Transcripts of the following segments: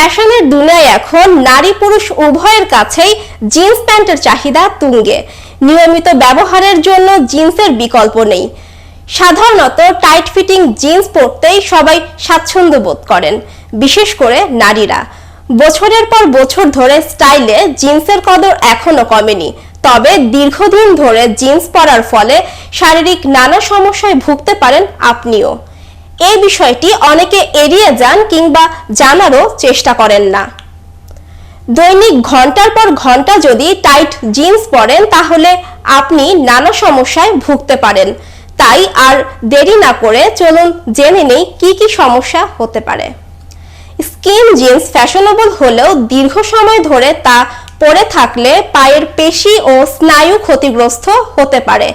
ফ্যাশনের দুনিয়ায় এখন নারী পুরুষ উভয়ের কাছেই জিন্স প্যান্টের চাহিদা তুঙ্গে। নিয়মিত ব্যবহারের জন্য জিন্সের বিকল্প নেই। সাধারণত টাইট ফিটিং জিন্স পরতেই সবাই স্বাচ্ছন্দ্য বোধ করেন, বিশেষ করে নারীরা। বছরের পর বছর ধরে স্টাইলে জিন্সের কদর এখনও কমেনি, তবে দীর্ঘদিন ধরে জিন্স পরার ফলে শারীরিক নানা সমস্যায় ভুগতে পারেন আপনিও। এই বিষয়টি অনেকে এড়িয়ে যান কিংবা জানারও চেষ্টা করেন না। দৈনিক ঘণ্টার পর ঘণ্টা যদি টাইট জিন্স পরেন, তাহলে আপনি নানা সমস্যায় ভুগতে পারেন। তাই আর দেরি না করে চলুন জেনে নেই কি কি সমস্যা হতে পারে। স্কিন জিন্স ফ্যাশনেবল হলেও দীর্ঘ সময় ধরে তা পরে থাকলে পায়ের পেশি ও স্নায়ু ক্ষতিগ্রস্ত হতে পারে।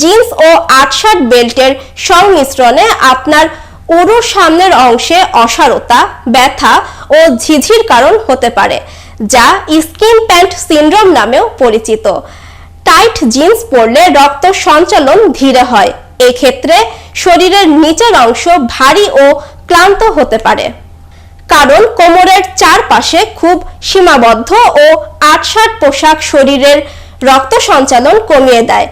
জিন্স ও আটশাট বেল্টের সংমিশ্রণে আপনার উরু সামনের অংশে অসারতা, ব্যথা ও ঝিঝির কারণ হতে পারে, যা স্কিন প্যান্ট সিন্ড্রোম নামেও পরিচিত। টাইট জিন্স পরলে রক্ত সঞ্চালন ধীরে হয়। এক্ষেত্রে শরীরের নিচের অংশ ভারী ও ক্লান্ত হতে পারে। কারণ কোমরের চারপাশে খুব সীমাবদ্ধ ও আটসাট পোশাক শরীরের রক্ত সঞ্চালন কমিয়ে দেয়।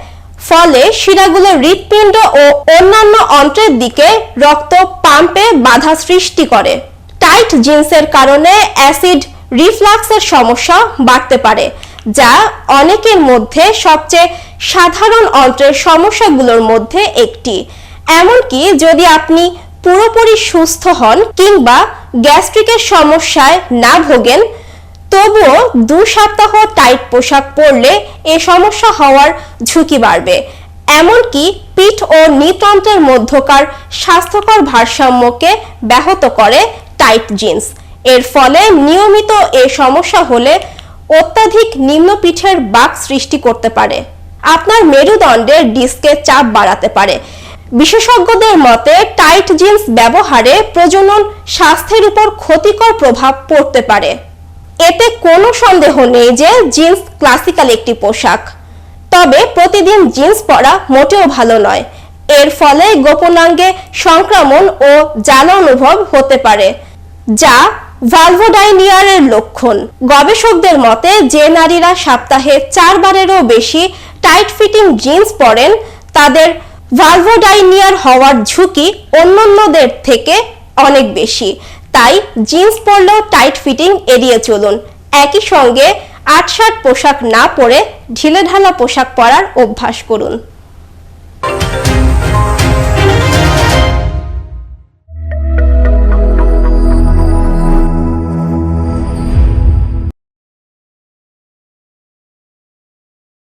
ফলে শিরাগুলো হৃৎপিণ্ড ও অন্যান্য অন্ত্রের দিকে রক্ত পাম্পে বাধা সৃষ্টি করে। টাইট জিন্সের কারণে অ্যাসিড রিফ্লাক্সের সমস্যা বাড়তে পারে, যা অনেকের মধ্যে সবচেয়ে সাধারণ অন্ত্রের সমস্যাগুলোর মধ্যে একটি। এমনকি যদি আপনি পুরোপুরি সুস্থ হন কিংবা গ্যাস্ট্রিকের সমস্যায় না ভোগেন তবুও দু সপ্তাহ টাইট পোশাক পরলে এ সমস্যা হওয়ার ঝুঁকি বাড়বে। এমনকি পিঠ ও নৃতন্ত্রের মধ্যকার স্বাস্থ্যকর ভারসাম্যকে ব্যাহত করে টাইট জিন্স এর ফলে নিয়মিত এ সমস্যা হলে অত্যাধিক নিম্ন পিঠের বাক সৃষ্টি করতে পারে। আপনার মেরুদণ্ডের ডিস্কে চাপ বাড়াতে পারে। বিশেষজ্ঞদের মতে টাইট জিন্স ব্যবহারে প্রজনন স্বাস্থ্যের উপর ক্ষতিকর প্রভাব পড়তে পারে। এতে কোনো সন্দেহ নেই যে জিন্স ক্লাসিক্যাল একটি পোশাক। তবে প্রতিদিন জিন্স পরা মোটেও ভালো নয়। এর ফলে গোপনাঙ্গে সংক্রমণ ও জ্বালা অনুভব হতে পারে, যা ভালভোডাইনিয়ারের লক্ষণ। গবেষকদের মতে, যে নারীরা সপ্তাহে চারবারেরও বেশি টাইট ফিটিং জিন্স পরেন, তাদের ভালভোডাইনিয়ার হওয়ার ঝুঁকি অন্যান্যদের থেকে অনেক বেশি তাই জিন্স পরলেও টাইট ফিটিং এড়িয়ে চলুন। একই সঙ্গে আটশাট পোশাক না পরে ঢিলেঢালা পোশাক পরার অভ্যাস করুন।